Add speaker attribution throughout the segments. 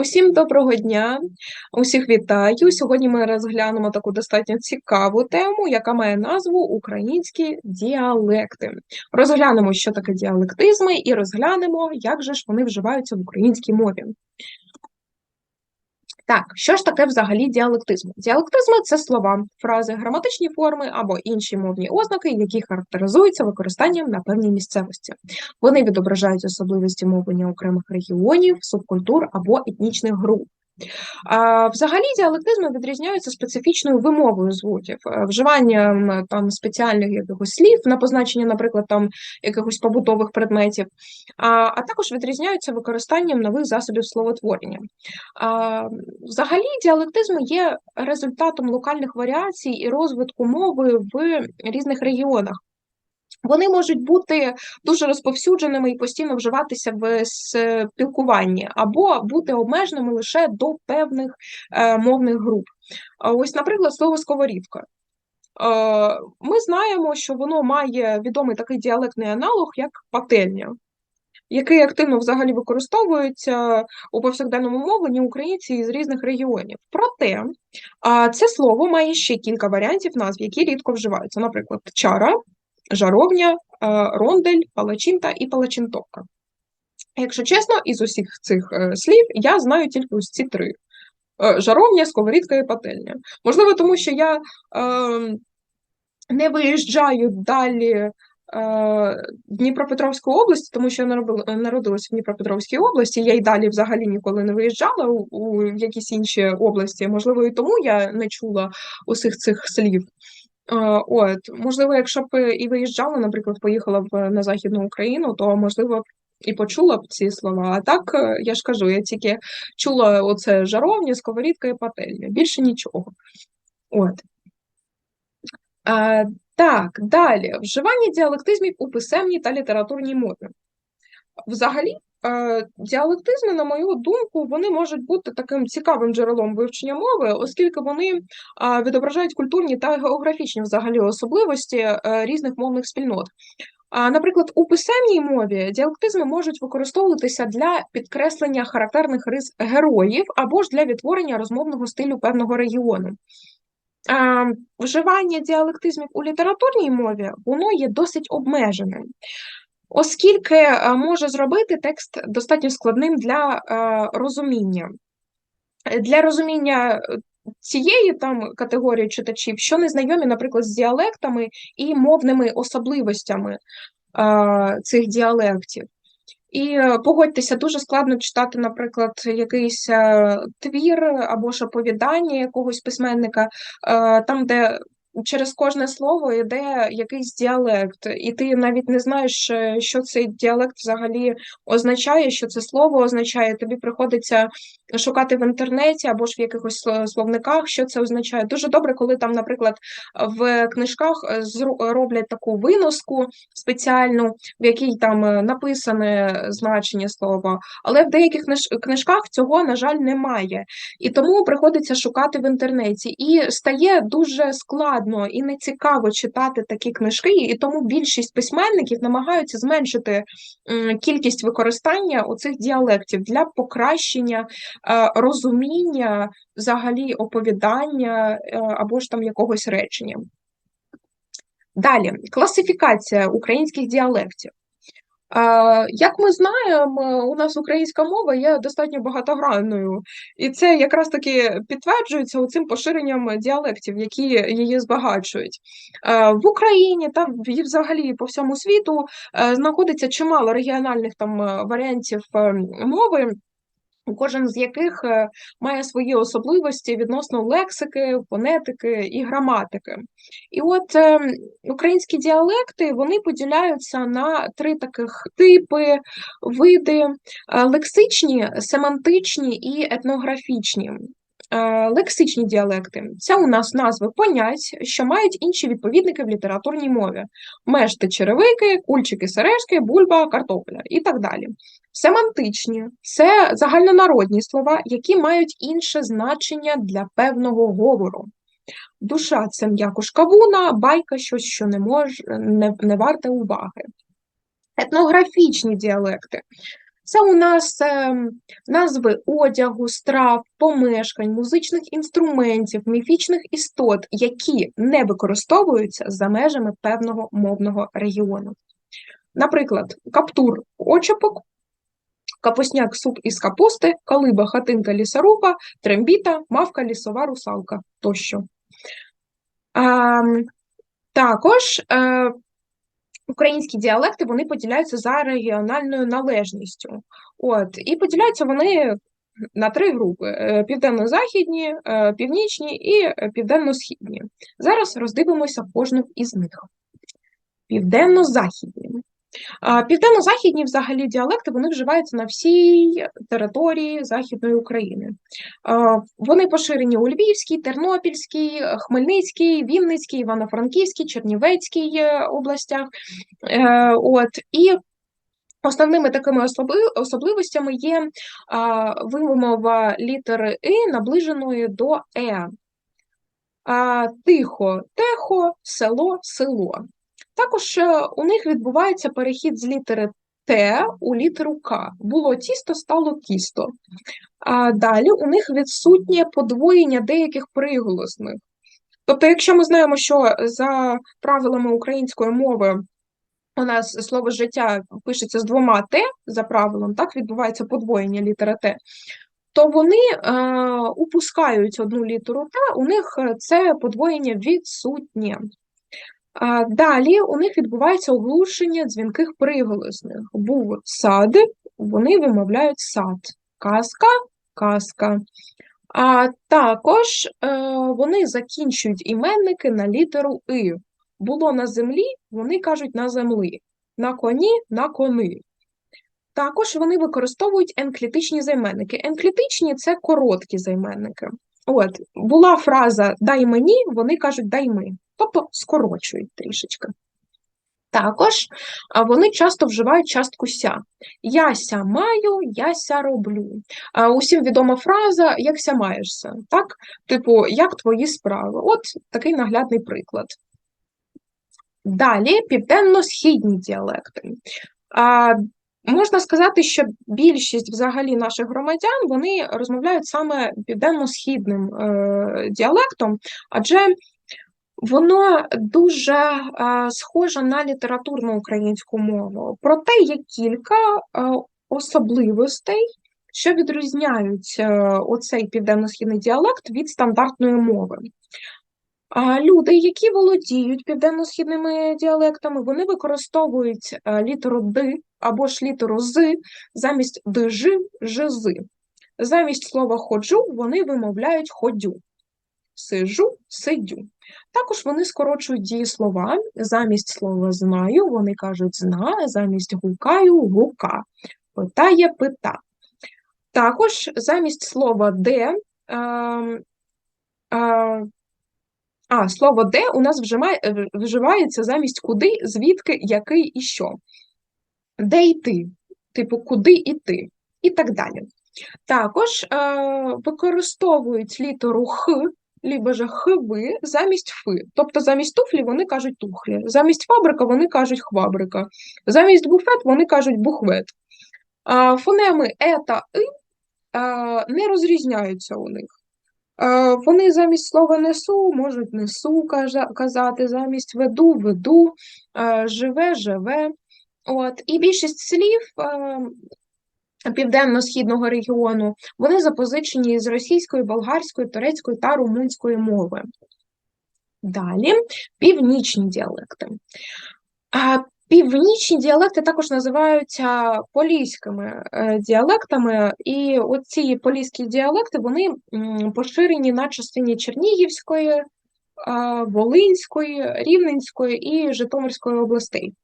Speaker 1: Усім доброго дня, усіх вітаю. Сьогодні ми розглянемо таку достатньо цікаву тему, яка має назву Українські діалекти. Розглянемо, що таке діалектизми, і розглянемо, як же ж вони вживаються в українській мові. Так, що ж таке взагалі діалектизм? Діалектизми це слова, фрази, граматичні форми або інші мовні ознаки, які характеризуються використанням на певній місцевості. Вони відображають особливості мовлення окремих регіонів, субкультур або етнічних груп. Взагалі діалектизми відрізняються специфічною вимовою звуків, е, вживанням там спеціальних якихось слів на позначення, наприклад, там якихось побутових предметів, а також відрізняються використанням нових засобів словотворення. Взагалі, діалектизми є результатом локальних варіацій і розвитку мови в різних регіонах. Вони можуть бути дуже розповсюдженими і постійно вживатися в спілкуванні, або бути обмеженими лише до певних е, мовних груп. Ось, наприклад, слово сковорідка. Е, ми знаємо, що воно має відомий такий діалектний аналог, як пательня, який активно взагалі використовується у повсякденному мовленні українці з різних регіонів. Проте це слово має ще кілька варіантів назв, які рідко вживаються, наприклад, чара жаровня, е, рондель, палачинта і палачинтовка. Якщо чесно, із усіх цих е, слів я знаю тільки ось ці три: е, жаровня, сковорідка і пательня. Можливо, тому що я е, не виїжджаю далі. Дніпропетровської області, тому що я народилася в Дніпропетровській області, я й далі взагалі ніколи не виїжджала у якісь інші області. Можливо, і тому я не чула усіх цих слів. От, можливо, якщо б і виїжджала, наприклад, поїхала б на Західну Україну, то можливо і почула б ці слова. А так е, я ж кажу, я тільки чула оце жаровня, сковорідка і пательня. Більше нічого. От. А, Так, далі вживання діалектизмів у писемній та літературній мові. Взагалі, Е, діалектизми, на мою думку, вони можуть бути таким цікавим джерелом вивчення мови, оскільки вони відображають культурні та географічні взагалі особливості е, різних мовних спільнот. Наприклад, у писемній мові діалектизми можуть використовуватися для підкреслення характерних рис героїв або ж для відтворення розмовного стилю певного регіону. Вживання діалектизмів у літературній мові воно є досить обмеженим оскільки е, може зробити текст достатньо складним для е, розуміння. Для розуміння цієї там категорії читачів, що не знайомі, наприклад, з діалектами і мовними особливостями е, цих діалектів. І погодьтеся, дуже складно читати, наприклад, якийсь твір або ж оповідання якогось письменника, там, де через кожне слово йде якийсь діалект, і ти навіть не знаєш, е, що цей діалект взагалі означає, що це слово означає. Тобі приходиться шукати в інтернеті або ж в якихось словниках, що це означає. Дуже добре, коли там, наприклад, в книжках е, роблять таку виноску спеціальну, в якій там е, написане значення слова, але в деяких книжках цього, на жаль, немає. І тому приходиться шукати в інтернеті. І стає дуже складно і нецікаво читати такі книжки, і тому більшість письменників намагаються зменшити кількість використання оцих діалектів для покращення Е, розуміння взагалі оповідання е, або ж там якогось речення. Далі, класифікація українських діалектів. Е, як ми знаємо, у нас українська мова є достатньо багатогранною, і це якраз таки підтверджується цим поширенням діалектів, які її збагачують. В Україні та взагалі по всьому світу знаходиться чимало регіональних там варіантів мови. Кожен з яких е, має свої особливості відносно лексики, фонетики і граматики. І от е, українські діалекти вони поділяються на три таких типи, види: е, лексичні, семантичні і етнографічні. Е, лексичні діалекти це у нас назви понять, що мають інші відповідники в літературній мові: мешти, черевики, кульчики, сережки, бульба, картопля і так далі. Семантичні це загальнонародні слова, які мають інше значення для певного говору. Душа це м'якош кавуна, байка щось, що не може, не, не варте уваги. Етнографічні діалекти Це у нас е, назви одягу, страв, помешкань, музичних інструментів, міфічних істот, які не використовуються за межами певного мовного регіону. Наприклад, каптур очепок, капусняк суп із капусти, калиба, хатинка лісоруба, трембіта, мавка, лісова русалка тощо. А, також е, українські діалекти вони поділяються за регіональною належністю. От, І поділяються вони на три групи: е, південно-західні, е, північні і південно-східні. Зараз роздивимося кожну із них. Південно-західні. Південно-західні взагалі діалекти вони вживаються на всій території Західної України. Вони поширені у Львівській, Тернопільській, Хмельницькій, Вінницькій, Івано-Франківській, Чернівецькій е, областях. Е, от, І Основними такими особливостями є вимова літери И, наближеної до Е. Тихо, техо, село, село. Також е, у них відбувається перехід з літери Т у літеру К. Було тісто, стало кісто. А далі у них відсутнє подвоєння деяких приголосних. Тобто, якщо ми знаємо, що за правилами української мови у нас слово життя пишеться з двома Т за правилом, так відбувається подвоєння літери Т, то вони е, упускають одну літеру Т, у них це подвоєння відсутнє. Далі у них відбувається оглушення дзвінких приголосних. Був сад, вони вимовляють сад, казка, казка. А також е, вони закінчують іменники на літеру И. Було на землі, вони кажуть на землі, на коні на кони. Також вони використовують енклітичні займенники. Енклітичні це короткі займенники. От, Була фраза дай мені, вони кажуть дай ми тобто скорочують трішечки. Також вони часто вживають частку ся. Яся маю, яся роблю. Усім відома фраза якся маєшся. Так? Типу, як твої справи? От такий наглядний приклад. Далі південно-східні діалекти. Можна сказати, що більшість взагалі наших громадян вони розмовляють саме південно-східним е, діалектом, адже Воно дуже е, схоже на літературну українську мову, проте є кілька е, особливостей, що відрізняють е, оцей південно-східний діалект від стандартної мови. Люди, які володіють південно-східними діалектами, вони використовують літеру Д або ж літеру З замість ДЖ, ЖЗ. Замість слова ходжу вони вимовляють ходю. Сижу, сидю. Також вони скорочують дієслова. Замість слова знаю, вони кажуть зна, замість гукаю гука. Питає пита. Також замість слова де. А, а, а, слово де у нас вживає, вживається замість куди, звідки, який і що. Де йти, типу, куди йти, і так далі. Також е, використовують літеру Х лібо же хви замість фи. Тобто замість туфлі вони кажуть тухлі, замість фабрика вони кажуть хвабрика, замість буфет вони кажуть бухвет. Фонеми е та и не розрізняються у них. Вони замість слова несу можуть несу казати, замість веду веду, живе живе. От. І більшість слів південно-східного регіону, вони запозичені з російської, болгарської, турецької та румунської мови. Далі північні діалекти. Північні діалекти також називаються поліськими е, діалектами, і оці поліські діалекти вони поширені на частині Чернігівської, Волинської, Рівненської і Житомирської областей.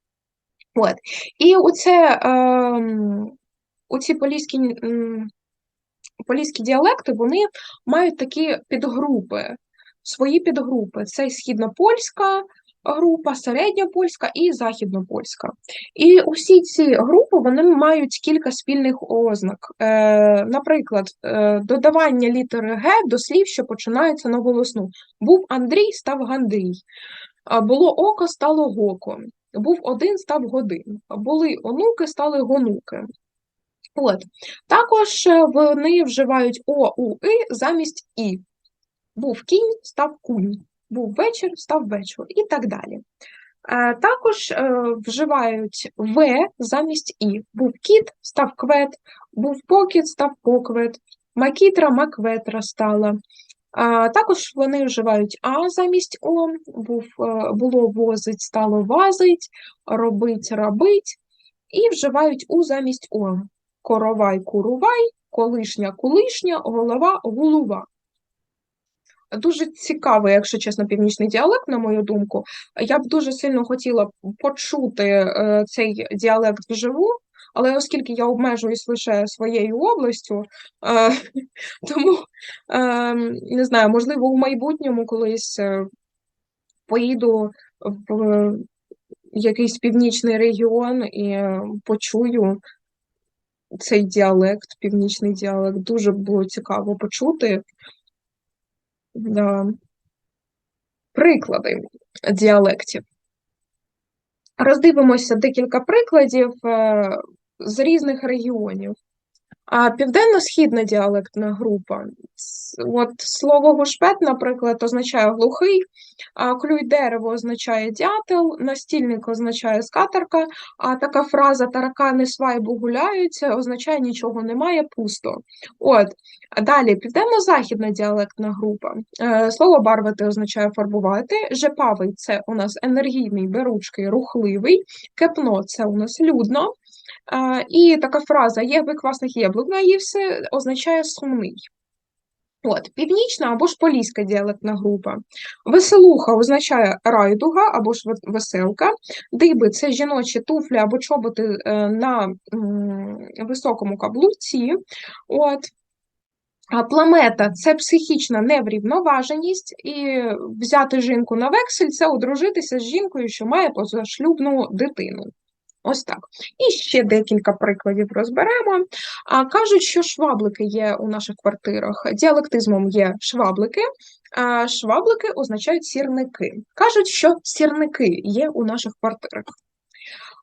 Speaker 1: От. І оце ем, оці поліські поліські діалекти вони мають такі підгрупи, свої підгрупи. Це східнопольська група, середньопольська і західнопольська. І усі ці групи вони мають кілька спільних ознак. Е, Наприклад, е, додавання літери Г до слів, що починаються на голосну. Був Андрій, став Гандрій. Було око, стало гоко. Був один, став годин. Були онуки, стали гонуки. От. Також е, вони вживають О, У, И замість І. Був кінь, став кунь, був вечір, став вечір і так далі. Е, Також е, вживають В замість І. Був кіт, став квет, був покіт, став поквет, макітра, макветра стала. Також вони вживають А замість О, був, було возить, стало вазить, робить, рабить, і вживають У замість О. Коровай, курувай, колишня, кулишня, голова, голова. Дуже цікавий, якщо чесно, північний діалект, на мою думку. Я б дуже сильно хотіла почути е, цей діалект вживу, але оскільки я обмежуюсь лише своєю областю, е, тому е, не знаю, можливо, у майбутньому колись е, поїду в якийсь північний регіон і е, почую цей діалект, північний діалект. Дуже було цікаво почути. Приклади діалектів. Роздивимося декілька прикладів е, з різних регіонів. А південно-східна діалектна група. От слово гушпет, наприклад, означає глухий, а клюй дерево означає дятел, настільник означає скатерка, а така фраза таракани свайбу гуляють означає нічого немає, пусто. От. Далі південно-західна діалектна група. Е, слово барвити означає фарбувати, жепавий це у нас енергійний, беручкий, рухливий, кепно це у нас людно. І така фраза є квасних яблук наївся означає сумний. От, Північна або ж поліська діалектна група. Веселуха означає райдуга або ж веселка. Диби це жіночі туфлі або чоботи е, на високому каблуці. От. А Пламета це психічна неврівноваженість, і взяти жінку на вексель це одружитися з жінкою, що має позашлюбну дитину. Ось так. І ще декілька прикладів розберемо. А Кажуть, що шваблики є у наших квартирах. Діалектизмом є шваблики, а шваблики означають сірники. Кажуть, що сірники є у наших квартирах.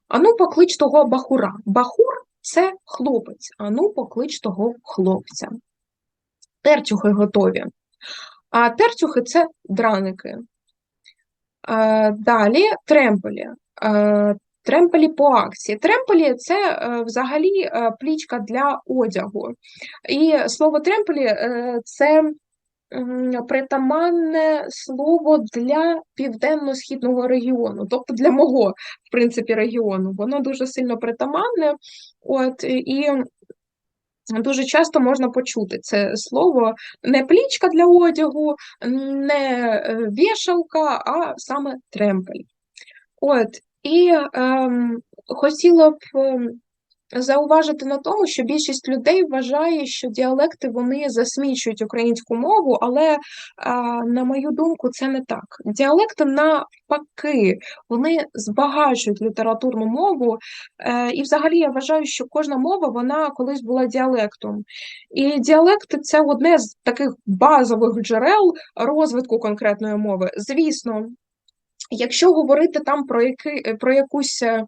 Speaker 1: Ану, поклич того бахура. Бахур це хлопець. Ану, поклич того хлопця. Тертюхи готові. А тертюхи це драники. Далі тремпелі. Тремпелі по акції. Тремпелі це е, взагалі е, плічка для одягу. І слово тремпелі е, це притаманне слово для південно-східного регіону, тобто для мого, в принципі, регіону. Воно дуже сильно притаманне. От, і Дуже часто можна почути це слово не плічка для одягу, не вішалка, а саме тремпель. От, і ем, хотіла б ем, зауважити на тому, що більшість людей вважає, що діалекти вони засмічують українську мову, але, на мою думку, це не так. Діалекти навпаки, вони збагачують літературну мову. Е, і, взагалі, я вважаю, що кожна мова вона колись була діалектом. І діалекти це одне з таких базових джерел розвитку конкретної мови. Звісно. Якщо говорити там про які, про якусь е, е,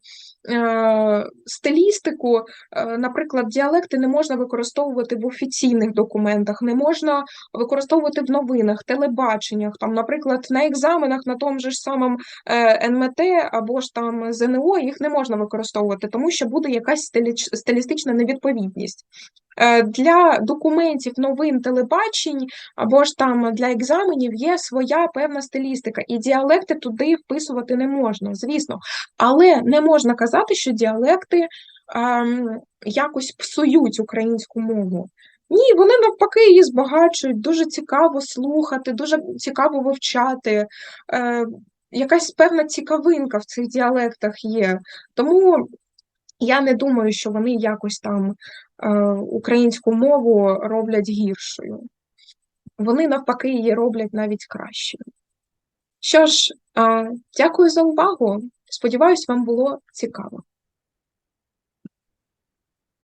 Speaker 1: стилістику, е, наприклад, діалекти не можна використовувати в офіційних документах, не можна використовувати в новинах, телебаченнях, там, наприклад, на екзаменах на тому ж самому е, НМТ або ж там ЗНО їх не можна використовувати, тому що буде якась стилістична невідповідність. Е, для документів, новин, телебачень або ж там для екзаменів є своя певна стилістика, і діалекти туди вписувати не можна, звісно. Але не можна казати, що діалекти ем, якось псують українську мову. Ні, вони навпаки її збагачують, дуже цікаво слухати, дуже цікаво вивчати. Е, Якась певна цікавинка в цих діалектах є. Тому я не думаю, що вони якось там е, українську мову роблять гіршою. Вони навпаки її роблять навіть кращою. Що ж, е, дякую за увагу. Сподіваюсь, вам було цікаво.